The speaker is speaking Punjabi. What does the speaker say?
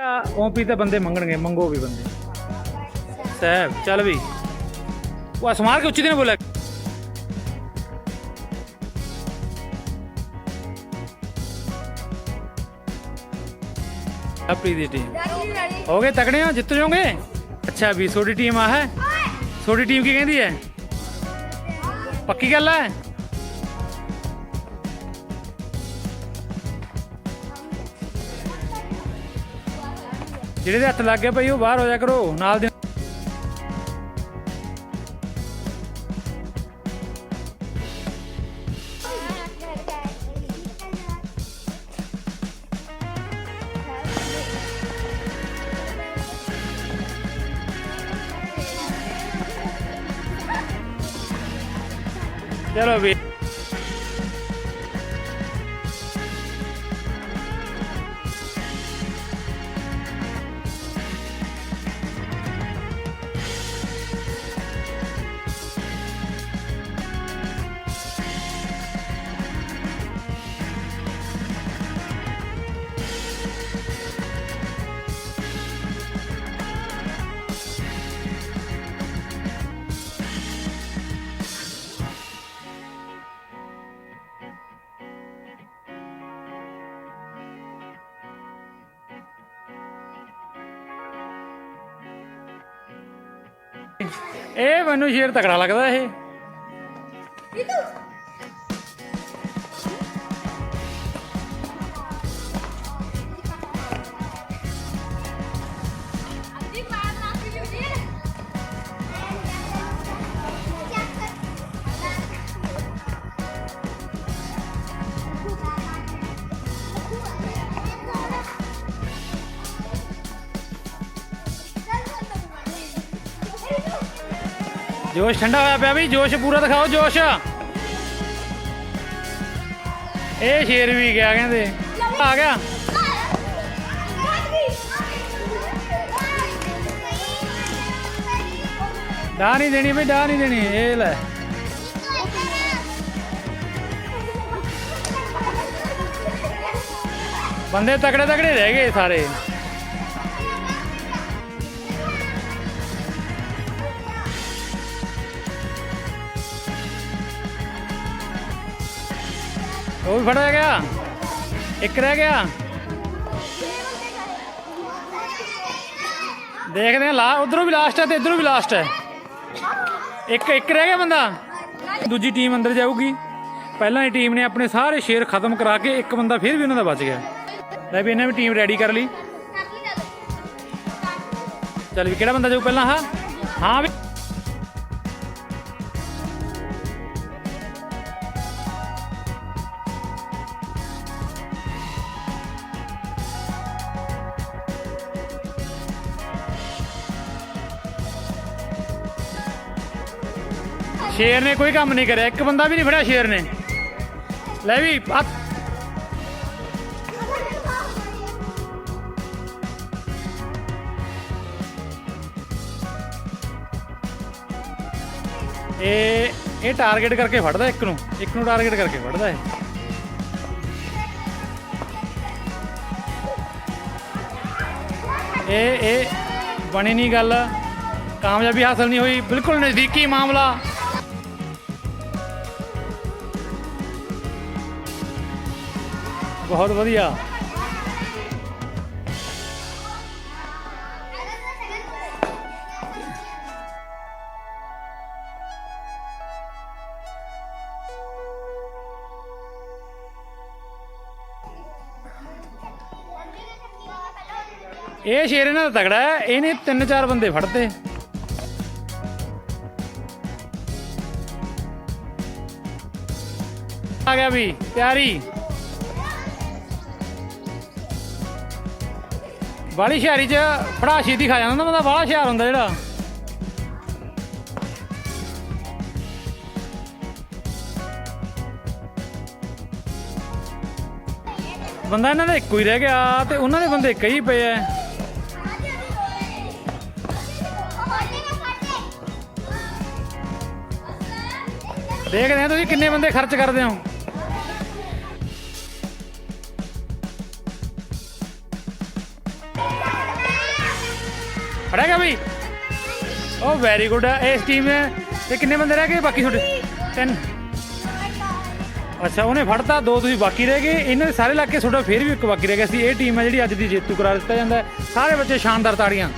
ਓਪੀ ਤੇ ਬੰਦੇ ਮੰਗਣਗੇ ਮੰਗੋ ਵੀ ਬੰਦੇ। ਸਾਹਿਬ ਚੱਲ ਵੀ। ਉਹ ਸਮਾਰ ਕੇ ਉੱਚੀ ਦਿਨ ਬੋਲਿਆ ਆਪਣੀ ਦੀ ਟੀਮ ਹੋ ਗਏ ਤਕੜੇ ਹੋ? ਜਿੱਤ ਜਾਓਗੇ? ਅੱਛਾ ਵੀ ਤੁਹਾਡੀ ਟੀਮ ਆ ਹੈ? ਤੁਹਾਡੀ ਟੀਮ ਕੀ ਕਹਿੰਦੀ ਹੈ? ਪੱਕੀ ਗੱਲ ਹੈ? ਜਿਹੜੇ ਦੇ ਹੱਥ ਲੱਗ ਗਏ ਭਾਈ, ਉਹ ਬਾਹਰ ਹੋ ਜਾ ਕਰੋ, ਨਾਲ ਦੇ ਚਲੋ ਵੀ ਇਹ ਮੈਨੂੰ ਸ਼ੇਰ ਤਕੜਾ ਲੱਗਦਾ ਇਹ। ਜੋਸ਼ ਠੰਡਾ ਹੋਇਆ ਪਿਆ ਵੀ, ਜੋਸ਼ ਪੂਰਾ ਦਿਖਾਓ, ਜੋਸ਼। ਇਹ ਸ਼ੇਰ ਵੀ ਗਿਆ, ਕਹਿੰਦੇ। ਆ ਗਿਆ। ਡਾਹ ਨਹੀਂ ਦੇਣੀ ਬਈ, ਡਾਹ ਨਹੀਂ ਦੇਣੀ, ਇਹ ਲੈ। ਬੰਦੇ ਤਕੜੇ ਤਕੜੇ ਰਹਿ ਗਏ ਸਾਰੇ। ਉਹ ਵੀ ਫੜਿਆ ਗਿਆ। ਇੱਕ ਰਹਿ ਗਿਆ। ਦੇਖਦੇ ਆ ਲਾ, ਉਧਰੋਂ ਵੀ ਲਾਸਟ ਹੈ ਤੇ ਇਧਰੋਂ ਵੀ ਲਾਸਟ ਹੈ। ਇੱਕ ਇੱਕ ਰਹਿ ਗਿਆ ਬੰਦਾ। ਦੂਜੀ ਟੀਮ ਅੰਦਰ ਜਾਊਗੀ। ਪਹਿਲਾਂ ਹੀ ਟੀਮ ਨੇ ਆਪਣੇ ਸਾਰੇ ਸ਼ੇਰ ਖਤਮ ਕਰਾ ਕੇ ਇੱਕ ਬੰਦਾ ਫਿਰ ਵੀ ਉਹਨਾਂ ਦਾ ਬਚ ਗਿਆ। ਲੈ ਵੀ ਇਹਨਾਂ ਵੀ ਟੀਮ ਰੈਡੀ ਕਰ ਲਈ। ਚੱਲ ਵੀ, ਕਿਹੜਾ ਬੰਦਾ ਜਾਊ ਪਹਿਲਾਂ? ਹਾਂ? ਹਾਂ ਵੀ ਸ਼ੇਰ ਨੇ ਕੋਈ ਕੰਮ ਨਹੀਂ ਕਰਿਆ, ਇੱਕ ਬੰਦਾ ਵੀ ਨਹੀਂ ਫੜਿਆ ਸ਼ੇਰ ਨੇ। ਲੈ ਵੀ ਆ ਇਹ ਇਹ ਟਾਰਗੇਟ ਕਰਕੇ ਫੜਦਾ ਇੱਕ ਨੂੰ ਇੱਕ ਨੂੰ ਟਾਰਗੇਟ ਕਰਕੇ ਫੜਦਾ ਹੈ ਇਹ ਇਹ ਬਣੀ ਨਹੀਂ ਗੱਲ, ਕਾਮਯਾਬੀ ਹਾਸਲ ਨਹੀਂ ਹੋਈ, ਬਿਲਕੁਲ ਨਜ਼ਦੀਕੀ ਮਾਮਲਾ। ਬਹੁਤ ਵਧੀਆ। ਇਹ ਸ਼ੇਰ ਇਹਨਾਂ ਦਾ ਤਗੜਾ ਹੈ, ਇਹਨੇ ਤਿੰਨ ਚਾਰ ਬੰਦੇ ਫੜਦੇ ਆ ਗਿਆ ਵੀ, ਤਿਆਰੀ। ਬਾਲੀ ਸ਼ਹਿਰੀ ਚ ਫੜਾ ਛੇਤੀ ਖਾ ਜਾਂਦਾ ਨਾ ਬੰਦਾ ਬਾਲਾ ਸ਼ਹਿਰ ਹੁੰਦਾ ਜਿਹੜਾ। ਬੰਦਾ ਇਹਨਾਂ ਦਾ ਇੱਕੋ ਹੀ ਰਹਿ ਗਿਆ ਤੇ ਉਹਨਾਂ ਦੇ ਬੰਦੇ ਕਈ ਪਏ ਐ। ਦੇਖਦੇ ਆ ਤੁਸੀਂ ਕਿੰਨੇ ਬੰਦੇ ਖਰਚ ਕਰਦੇ ਹੋ। ਫੜਿਆ ਗਿਆ ਬਈ। ਉਹ ਵੈਰੀ ਗੁੱਡ ਇਸ ਟੀਮ ਤੇ ਕਿੰਨੇ ਬੰਦੇ ਰਹਿ ਗਏ ਬਾਕੀ ਤੁਹਾਡੇ? ਤਿੰਨ। ਅੱਛਾ, ਉਹਨੇ ਫੜਤਾ, ਦੋ ਤੁਸੀਂ ਬਾਕੀ ਰਹਿ ਗਏ। ਇਹਨਾਂ ਦੇ ਸਾਰੇ ਇਲਾਕੇ ਤੁਹਾਡਾ ਫੇਰ ਵੀ ਇੱਕ ਬਾਕੀ ਰਹਿ ਗਿਆ ਸੀ। ਇਹ ਟੀਮ ਹੈ ਜਿਹੜੀ ਅੱਜ ਦੀ ਜੇਤੂ ਕਰਾਰ ਦਿੱਤਾ ਜਾਂਦਾ ਸਾਰੇ ਬੱਚੇ ਸ਼ਾਨਦਾਰ ਤਾੜੀਆਂ।